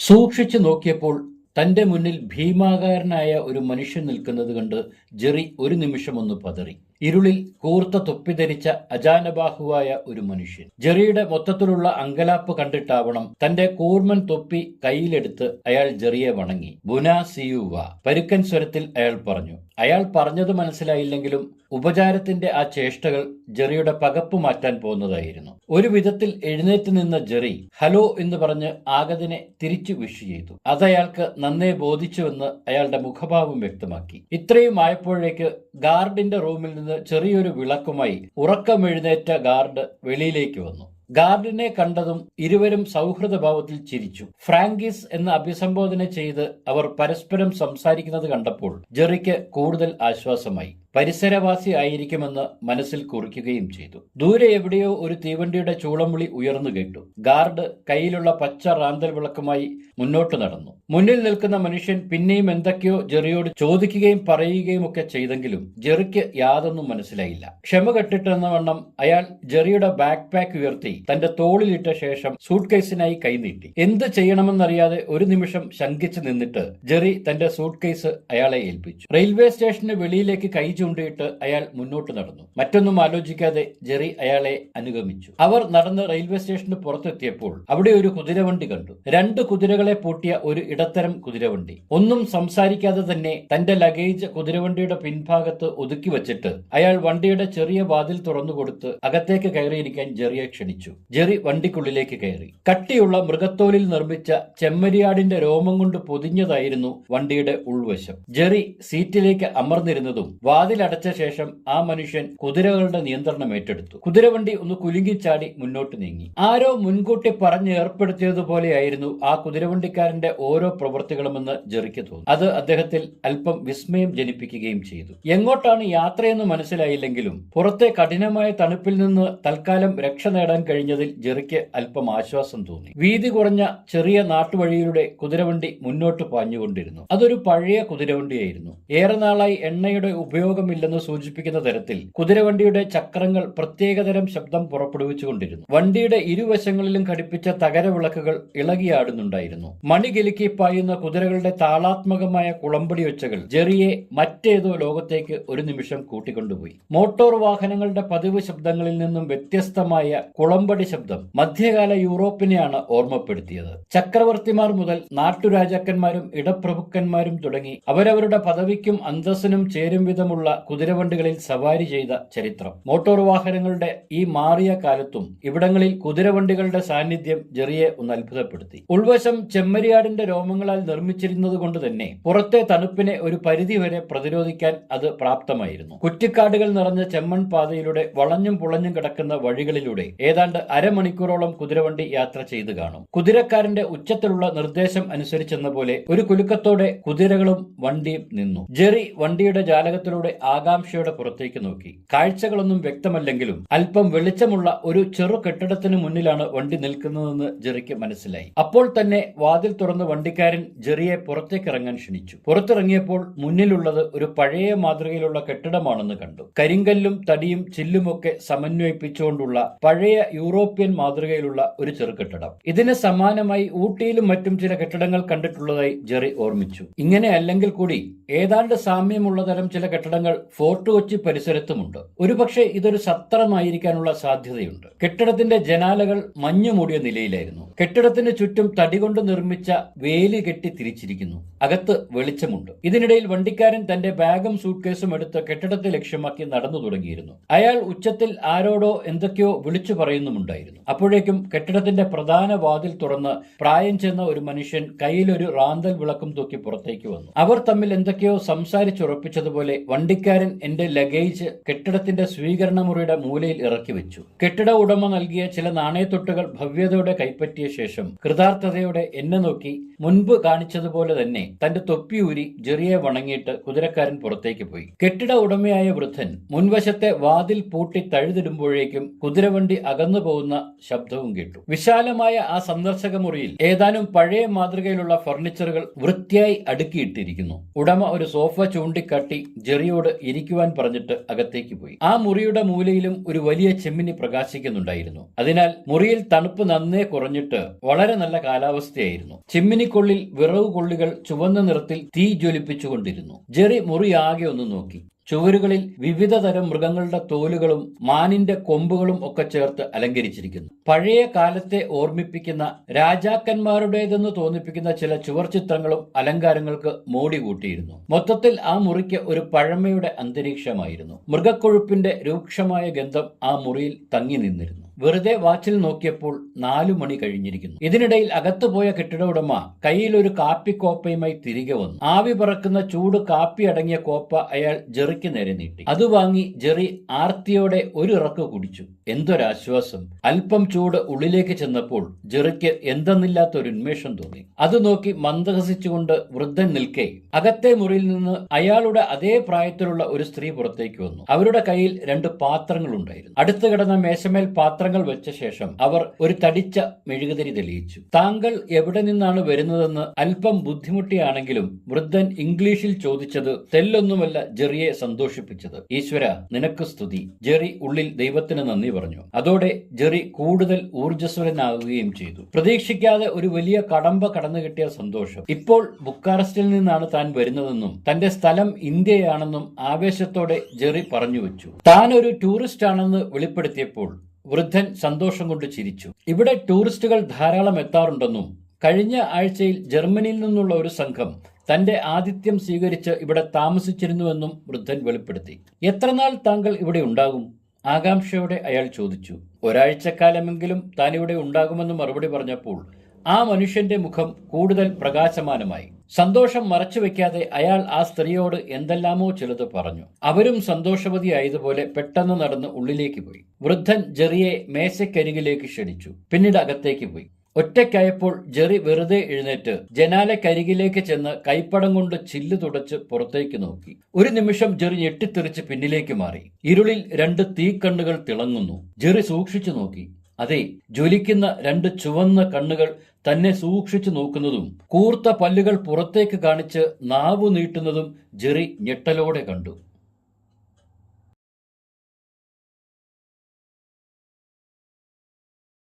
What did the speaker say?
സൂക്ഷിച്ചു നോക്കിയപ്പോൾ തന്റെ മുന്നിൽ ഭീമാകാരനായ ഒരു മനുഷ്യൻ നിൽക്കുന്നത് കണ്ട് ജെറി ഒരു നിമിഷം ഒന്ന് പതറി. ഇരുളിൽ കൂർത്ത തൊപ്പി ധരിച്ച അജാനബാഹുവായ ഒരു മനുഷ്യൻ. ജെറിയുടെ മൊത്തത്തിലുള്ള അങ്കലാപ്പ് കണ്ടിട്ടാവണം തന്റെ കൂർമൻ തൊപ്പി കയ്യിലെടുത്ത് അയാൾ ജെറിയെ വണങ്ങി. ബുന സിയുവ. പരുക്കൻ സ്വരത്തിൽ അയാൾ പറഞ്ഞു അയാൾ പറഞ്ഞത് മനസ്സിലായില്ലെങ്കിലും ഉപചാരത്തിന്റെ ആ ചേഷ്ടകൾ ജെറിയുടെ പകപ്പ് മാറ്റാൻ പോകുന്നതായിരുന്നു. ഒരു വിധത്തിൽ എഴുന്നേറ്റ് നിന്ന ജെറി ഹലോ എന്ന് പറഞ്ഞ് ആഗതിനെ തിരിച്ചു വിഷ് ചെയ്തു. അതയാൾക്ക് നന്നേ ബോധിച്ചുവെന്ന് അയാളുടെ മുഖഭാവം വ്യക്തമാക്കി. ഇത്രയും ആയപ്പോഴേക്ക് ഗാർഡിന്റെ റൂമിൽ നിന്ന് ചെറിയൊരു വിളക്കുമായി ഉറക്കമെഴുന്നേറ്റ ഗാർഡ് വെളിയിലേക്ക് വന്നു. ഗാർഡിനെ കണ്ടതും ഇരുവരും സൗഹൃദഭാവത്തിൽ ചിരിച്ചു. ഫ്രാങ്കിസ് എന്ന് അഭിസംബോധന ചെയ്ത് അവർ പരസ്പരം സംസാരിക്കുന്നത് കണ്ടപ്പോൾ ജെറിക്ക് കൂടുതൽ ആശ്വാസമായി. പരിസരവാസി ആയിരിക്കുമെന്ന് മനസ്സിൽ കുറിക്കുകയും ചെയ്തു. ദൂരെ എവിടെയോ ഒരു തീവണ്ടിയുടെ ചൂളമുളി ഉയർന്നു കേട്ടു. ഗാർഡ് കയ്യിലുള്ള പച്ച റാന്തൽ വിളക്കുമായി മുന്നോട്ട് നടന്നു. മുന്നിൽ നിൽക്കുന്ന മനുഷ്യൻ പിന്നെയും എന്തൊക്കെയോ ജെറിയോട് ചോദിക്കുകയും പറയുകയും ഒക്കെ ചെയ്തെങ്കിലും ജെറിക്ക് യാതൊന്നും മനസ്സിലായില്ല. ക്ഷമ കെട്ടിട്ടെന്ന വണ്ണം അയാൾ ജെറിയുടെ ബാക്ക് പാക്ക് ഉയർത്തി തന്റെ തോളിലിട്ട ശേഷം സൂട്ട് കേസിനായി കൈനീട്ടി എന്ത് ചെയ്യണമെന്നറിയാതെ ഒരു നിമിഷം ശങ്കിച്ചു നിന്നിട്ട് ജെറി തന്റെ സൂട്ട് കേസ് അയാളെ ഏൽപ്പിച്ചു. റെയിൽവേ സ്റ്റേഷന് വെളിയിലേക്ക് കൈ ചൂണ്ടിയിട്ട് അയാൾ മുന്നോട്ട് നടന്നു. മറ്റൊന്നും ആലോചിക്കാതെ ജെറി അയാളെ അനുഗമിച്ചു. അവർ നടന്ന് റെയിൽവേ സ്റ്റേഷന് പുറത്തെത്തിയപ്പോൾ അവിടെ ഒരു കുതിരവണ്ടി കണ്ടു. രണ്ട് കുതിരകളെ പൂട്ടിയ ഒരു ഇടത്തരം കുതിരവണ്ടി. ഒന്നും സംസാരിക്കാതെ തന്നെ തന്റെ ലഗേജ് കുതിരവണ്ടിയുടെ പിൻഭാഗത്ത് ഒതുക്കി വെച്ചിട്ട് അയാൾ വണ്ടിയുടെ ചെറിയ വാതിൽ തുറന്നു കൊടുത്ത് അകത്തേക്ക് കയറിയിരിക്കാൻ ജെറിയെ ക്ഷണിച്ചു. ജെറി വണ്ടിക്കുള്ളിലേക്ക് കയറി. കട്ടിയുള്ള മൃഗത്തോലിൽ നിർമ്മിച്ച ചെമ്മരിയാടിന്റെ രോമം കൊണ്ട് പൊതിഞ്ഞതായിരുന്നു വണ്ടിയുടെ ഉൾവശം. ജെറി സീറ്റിലേക്ക് അമർന്നിരുന്നതും വാതിലടച്ച ശേഷം ആ മനുഷ്യൻ കുതിരകളുടെ നിയന്ത്രണം ഏറ്റെടുത്തു. കുതിരവണ്ടി ഒന്ന് കുലുങ്ങിച്ചാടി മുന്നോട്ട് നീങ്ങി. ആരോ മുൻകൂട്ടി പറഞ്ഞ് ഏർപ്പെടുത്തിയതുപോലെയായിരുന്നു ആ കുതിരവണ്ടിക്കാരന്റെ ഓരോ പ്രവൃത്തികളുമെന്ന് ജെറിക്ക് തോന്നി. അത് അദ്ദേഹത്തിൽ അല്പം വിസ്മയം ജനിപ്പിക്കുകയും ചെയ്തു. എങ്ങോട്ടാണ് യാത്രയെന്ന് മനസ്സിലായില്ലെങ്കിലും പുറത്തെ കഠിനമായ തണുപ്പിൽ നിന്ന് തൽക്കാലം രക്ഷ നേടാൻ കഴിഞ്ഞതിൽ ജെറിക്ക് അല്പം ആശ്വാസം തോന്നി. വീതി കുറഞ്ഞ ചെറിയ നാട്ടുവഴിയിലൂടെ കുതിരവണ്ടി മുന്നോട്ട് പാഞ്ഞുകൊണ്ടിരുന്നു. അതൊരു പഴയ കുതിരവണ്ടിയായിരുന്നു. ഏറെ നാളായി എണ്ണയുടെ ഉപയോഗമില്ലെന്ന് സൂചിപ്പിക്കുന്ന തരത്തിൽ കുതിരവണ്ടിയുടെ ചക്രങ്ങൾ പ്രത്യേകതരം ശബ്ദം പുറപ്പെടുവിച്ചുകൊണ്ടിരുന്നു. വണ്ടിയുടെ ഇരുവശങ്ങളിലും ഘടിപ്പിച്ച തകരവിളക്കുകൾ ഇളകിയാടുന്നുണ്ടായിരുന്നു. മണികിലുക്കി പായുന്ന കുതിരകളുടെ താളാത്മകമായ കുളമ്പടി ഒച്ചകൾ ജെറിയെ മറ്റേതോ ലോകത്തേക്ക് ഒരു നിമിഷം കൂട്ടിക്കൊണ്ടുപോയി. മോട്ടോർ വാഹനങ്ങളുടെ പതിവ് ശബ്ദങ്ങളിൽ നിന്നും വ്യത്യസ്തമായ കുളമ്പടി ശബ്ദം മധ്യകാല യൂറോപ്പിനെയാണ് ഓർമ്മപ്പെടുത്തിയത്. ചക്രവർത്തിമാർ മുതൽ നാട്ടുരാജാക്കന്മാരും ഇടപ്രഭുക്കന്മാരും തുടങ്ങി അവരവരുടെ പദവിക്കും അന്തസ്സിനും ചേരും വിധമുള്ള കുതിരവണ്ടികളിൽ സവാരി ചെയ്ത ചരിത്രം. മോട്ടോർ വാഹനങ്ങളുടെ ഈ മാറിയ കാലത്തും ഇവിടങ്ങളിൽ കുതിരവണ്ടികളുടെ സാന്നിധ്യം ജെറിയെ ഒന്ന് അത്ഭുതപ്പെടുത്തി. ഉൾവശം ചെമ്മരിയാടിന്റെ രോമങ്ങളാൽ നിർമ്മിച്ചിരുന്നത് കൊണ്ട് തന്നെ പുറത്തെ തണുപ്പിനെ ഒരു പരിധിവരെ പ്രതിരോധിക്കാൻ അത് പ്രാപ്തമായിരുന്നു. കുറ്റിക്കാടുകൾ നിറഞ്ഞ ചെമ്മൺ പാതയിലൂടെ വളഞ്ഞും പുളഞ്ഞും കിടക്കുന്ന വഴികളിലൂടെ ഏതാണ്ട് അരമണിക്കൂറോളം കുതിരവണ്ടി യാത്ര ചെയ്ത് കാണും. കുതിരക്കാരന്റെ ഉച്ചത്തിലുള്ള നിർദ്ദേശം അനുസരിച്ചെന്ന പോലെ ഒരു കുലുക്കത്തോടെ കുതിരകളും വണ്ടിയും നിന്നു. ജെറി വണ്ടിയുടെ ജാലകത്തിലൂടെ ആകാംക്ഷയോടെ പുറത്തേക്ക് നോക്കി. കാഴ്ചകളൊന്നും വ്യക്തമല്ലെങ്കിലും അല്പം വെളിച്ചമുള്ള ഒരു ചെറു കെട്ടിടത്തിന് മുന്നിലാണ് വണ്ടി നിൽക്കുന്നതെന്ന് ജെറിക്ക് മനസ്സിലായി. അപ്പോൾ തന്നെ വാതിൽ തുറന്ന് വണ്ടിക്കാരൻ ജെറിയെ പുറത്തേക്ക് ഇറങ്ങാൻ ക്ഷണിച്ചു. പുറത്തിറങ്ങിയപ്പോൾ മുന്നിലുള്ളത് ഒരു പഴയ മാതൃകയിലുള്ള കെട്ടിടമാണെന്ന് കണ്ടു. കരിങ്കല്ലും തടിയും ചില്ലുമൊക്കെ സമന്വയിപ്പിച്ചുകൊണ്ടുള്ള പഴയ യൂറോപ്യൻ മാതൃകയിലുള്ള ഒരു ചെറുകെട്ടിടം ഇതിന് സമാനമായി ഊട്ടിയിലും മറ്റും ചില കെട്ടിടങ്ങൾ കണ്ടിട്ടുള്ളതായി ജെറി ഓർമ്മിച്ചു. ഇങ്ങനെ അല്ലെങ്കിൽ കൂടി ഏതാണ്ട് സാമ്യമുള്ള തരം ചില കെട്ടിടങ്ങൾ ഫോർട്ട് കൊച്ചി പരിസരത്തുമുണ്ട്. ഒരുപക്ഷെ ഇതൊരു സത്രമായിരിക്കാനുള്ള സാധ്യതയുണ്ട്. കെട്ടിടത്തിന്റെ ജനാലകൾ മഞ്ഞു മൂടിയ നിലയിലായിരുന്നു. കെട്ടിടത്തിന് ചുറ്റും തടി കൊണ്ട് നിർമ്മിച്ച വേലി കെട്ടി തിരിച്ചിരിക്കുന്നു. അകത്ത് വെളിച്ചമുണ്ട്. ഇതിനിടയിൽ വണ്ടിക്കാരൻ തന്റെ ബാഗും സൂട്ട്കേസും എടുത്ത് കെട്ടിടത്തെ ലക്ഷ്യമാക്കി നടന്നു തുടങ്ങിയിരുന്നു. അയാൾ ഉച്ചത്തിൽ ആരോടോ എന്തൊക്കെയോ വിളിച്ചു പറയുന്നുമുണ്ടായിരുന്നു. അപ്പോഴേക്കും കെട്ടിടത്തിന്റെ പ്രധാന വാതിൽ തുറന്ന് പ്രായം ചെന്ന ഒരു മനുഷ്യൻ കയ്യിലൊരു റാന്തൽ വിളക്കും തൂക്കി പുറത്തേക്ക് വന്നു. അവർ തമ്മിൽ എന്തൊക്കെയോ സംസാരിച്ചുറപ്പിച്ചതുപോലെ വണ്ടിക്കാരൻ എന്റെ ലഗേജ് കെട്ടിടത്തിന്റെ സ്വീകരണ മുറിയുടെ മൂലയിൽ ഇറക്കി വെച്ചു. കെട്ടിട ഉടമ നൽകിയ ചില നാണയത്തൊട്ടുകൾ ഭവ്യതയോടെ കൈപ്പറ്റിയ ശേഷം കൃതാർത്ഥതയോടെ എന്നെ നോക്കി മുൻപ് കാണിച്ചതുപോലെ തന്നെ തന്റെ തൊപ്പിയൂരി ജെറിയെ വണങ്ങിയിട്ട് കുതിരക്കാരൻ പുറത്തേക്ക് പോയി. കെട്ടിട ഉടമയായ വൃദ്ധൻ മുൻവശത്തെ വാതിൽ പൂട്ടി തഴുതിടുമ്പോഴേക്കും കുതിരവണ്ടി അകന്നു പോകുന്ന ശബ്ദവും കേട്ടു. വിശാലമായ ആ സന്ദർശക മുറിയിൽ ഏതാനും പഴയ മാതൃകയിലുള്ള ഫർണിച്ചറുകൾ വൃത്തിയായി അടുക്കിയിട്ടിരിക്കുന്നു. ഉടമ ഒരു സോഫ ചൂണ്ടിക്കാട്ടി ജെറിയോട് ജെറിയോട് ഇരിക്കുവാൻ പറഞ്ഞിട്ട് അകത്തേക്ക് പോയി. ആ മുറിയുടെ മൂലയിലും ഒരു വലിയ ചെമ്മിനി പ്രകാശിക്കുന്നുണ്ടായിരുന്നു. അതിനാൽ മുറിയിൽ തണുപ്പ് നന്നേ കുറഞ്ഞിട്ട് വളരെ നല്ല കാലാവസ്ഥയായിരുന്നു. ചെമ്മിനിക്കൊള്ളിൽ വിറവ് കൊള്ളികൾ ചുവന്ന നിറത്തിൽ തീ ജ്വലിപ്പിച്ചുകൊണ്ടിരുന്നു. ജെറി മുറിയാകെ ഒന്ന് നോക്കി. ചുവരുകളിൽ വിവിധ തരം മൃഗങ്ങളുടെ തോലുകളും മാനിന്റെ കൊമ്പുകളും ഒക്കെ ചേർത്ത് അലങ്കരിച്ചിരിക്കുന്നു. പഴയ കാലത്തെ ഓർമ്മിപ്പിക്കുന്ന രാജാക്കന്മാരുടേതെന്ന് തോന്നിപ്പിക്കുന്ന ചില ചുവർ ചിത്രങ്ങളും അലങ്കാരങ്ങൾക്ക് മോടി കൂട്ടിയിരുന്നു. മൊത്തത്തിൽ ആ മുറിക്ക് ഒരു പഴമയുടെ അന്തരീക്ഷമായിരുന്നു. മൃഗക്കൊഴുപ്പിന്റെ രൂക്ഷമായ ഗന്ധം ആ മുറിയിൽ തങ്ങി നിന്നിരുന്നു. വെറുതെ വാച്ചിൽ നോക്കിയപ്പോൾ നാലു മണി കഴിഞ്ഞിരിക്കുന്നു. ഇതിനിടയിൽ അകത്തുപോയ കെട്ടിട ഉടമ കയ്യിൽ ഒരു കാപ്പി കോപ്പയുമായി തിരികെ വന്നു. ആവി പറക്കുന്ന ചൂട് കാപ്പി അടങ്ങിയ കോപ്പ അയാൾ ജെറിക്ക് നേരെ നീട്ടി. അത് വാങ്ങി ജെറി ആർത്തിയോടെ ഒരു ഇറക്ക് കുടിച്ചു. എന്തൊരാശ്വാസം. അല്പം ചൂട് ഉള്ളിലേക്ക് ചെന്നപ്പോൾ ജെറിക്ക് എന്തെന്നില്ലാത്ത ഒരു ഉന്മേഷം തോന്നി. അത് നോക്കി മന്ദഹസിച്ചുകൊണ്ട് വൃദ്ധൻ നിൽക്കെ അകത്തെ മുറിയിൽ നിന്ന് അയാളുടെ അതേ പ്രായത്തിലുള്ള ഒരു സ്ത്രീ പുറത്തേക്ക് വന്നു. അവരുടെ കയ്യിൽ രണ്ട് പാത്രങ്ങൾ ഉണ്ടായിരുന്നു അടുത്ത് കിടന്ന മേശമേൽ പാത്രങ്ങൾ വെച്ച ശേഷം അവർ ഒരു തടിച്ച മെഴുകുതിരി തെളിയിച്ചു. താങ്കൾ എവിടെ നിന്നാണ് വരുന്നതെന്ന് അല്പം ബുദ്ധിമുട്ടിയാണെങ്കിലും വൃദ്ധൻ ഇംഗ്ലീഷിൽ ചോദിച്ചത് തെല്ലൊന്നുമല്ല ജെറിയെ സന്തോഷിപ്പിച്ചത്. ഈശ്വര നിനക്ക് സ്തുതി. ജെറി ഉള്ളിൽ ദൈവത്തിന് നന്ദി പറഞ്ഞു. അതോടെ ജെറി കൂടുതൽ ഊർജസ്വലനാവുകയും ചെയ്തു. പ്രതീക്ഷിക്കാതെ ഒരു വലിയ കടമ്പ കടന്നു കിട്ടിയ സന്തോഷം. ഇപ്പോൾ ബുക്കാറസ്റ്റിൽ നിന്നാണ് താൻ വരുന്നതെന്നും തന്റെ സ്ഥലം ഇന്ത്യയാണെന്നും ആവേശത്തോടെ ജെറി പറഞ്ഞു വെച്ചു. താൻ ഒരു ടൂറിസ്റ്റ് ആണെന്ന് വെളിപ്പെടുത്തിയപ്പോൾ വൃദ്ധൻ സന്തോഷം കൊണ്ട് ചിരിച്ചു. ഇവിടെ ടൂറിസ്റ്റുകൾ ധാരാളം എത്താറുണ്ടെന്നും കഴിഞ്ഞ ആഴ്ചയിൽ ജർമ്മനിയിൽ നിന്നുള്ള ഒരു സംഘം തന്റെ ആതിഥ്യം സ്വീകരിച്ച് ഇവിടെ താമസിച്ചിരുന്നുവെന്നും വൃദ്ധൻ വെളിപ്പെടുത്തി. എത്രനാൾ താങ്കൾ ഇവിടെ ഉണ്ടാകും? ആകാംക്ഷയോടെ അയാൾ ചോദിച്ചു. ഒരാഴ്ചക്കാലമെങ്കിലും താൻ ഇവിടെ ഉണ്ടാകുമെന്ന് മറുപടി പറഞ്ഞപ്പോൾ ആ മനുഷ്യന്റെ മുഖം കൂടുതൽ പ്രകാശമാനമായി. സന്തോഷം മറച്ചുവെക്കാതെ അയാൾ ആ സ്ത്രീയോട് എന്തെല്ലാമോ ചിലത് പറഞ്ഞു. അവരും സന്തോഷവതി ആയതുപോലെ പെട്ടെന്ന് നടന്ന് ഉള്ളിലേക്ക് പോയി. വൃദ്ധൻ ജെറിയെ മേശക്കരികിലേക്ക് ക്ഷണിച്ചു. പിന്നീട് അകത്തേക്ക് പോയി. ഒറ്റയ്ക്കായപ്പോൾ ജെറി വെറുതെ എഴുന്നേറ്റ് ജനാലക്കരികിലേക്ക് ചെന്ന് കൈപ്പടം കൊണ്ട് ചില്ല് തുടച്ച് പുറത്തേക്ക് നോക്കി. ഒരു നിമിഷം ജെറി ഞെട്ടിത്തെറിച്ച് പിന്നിലേക്ക് മാറി. ഇരുളിൽ രണ്ട് തീക്കണ്ണുകൾ തിളങ്ങുന്നു. ജെറി സൂക്ഷിച്ചു നോക്കി. അതെ ജ്വലിക്കുന്ന രണ്ട് ചുവന്ന കണ്ണുകൾ തന്നെ സൂക്ഷിച്ചു നോക്കുന്നതും കൂർത്ത പല്ലുകൾ പുറത്തേക്ക് കാണിച്ച് നാവു നീട്ടുന്നതും ജെറി ഞെട്ടലോടെ കണ്ടു.